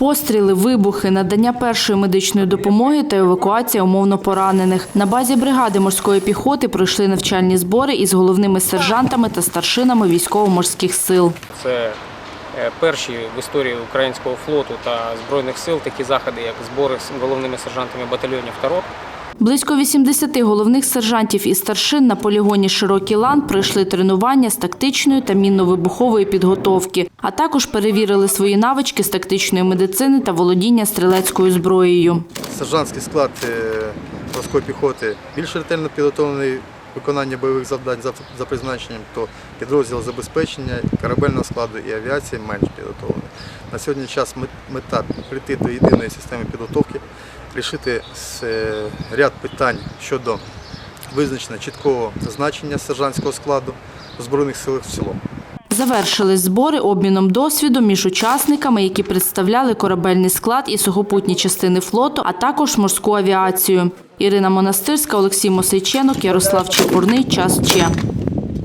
Постріли, вибухи, надання першої медичної допомоги та евакуація умовно поранених. На базі бригади морської піхоти пройшли навчальні збори із головними сержантами та старшинами військово-морських сил. Це е, перші в історії українського флоту та збройних сил такі заходи, як збори з головними сержантами батальйонів та рот. Близько 80 головних сержантів і старшин на полігоні Широкий лан пройшли тренування з тактичної та мінно-вибухової підготовки, а також перевірили свої навички з тактичної медицини та володіння стрілецькою зброєю. Сержантський склад е, морської піхоти більш ретельно підготовлений виконання бойових завдань за, призначенням, то підрозділ забезпечення корабельного складу і авіації менш підготовлений. На сьогодні час мет- мета прийти до єдиної системи підготовки, рішити е, ряд питань щодо визначення чіткого значення сержантського складу в Збройних силах в цілому. Завершились збори обміном досвіду між учасниками, які представляли корабельний склад і сухопутні частини флоту, а також морську авіацію. Ірина Монастирська, Олексій Мосейченок, Ярослав Чепурний. Час Че.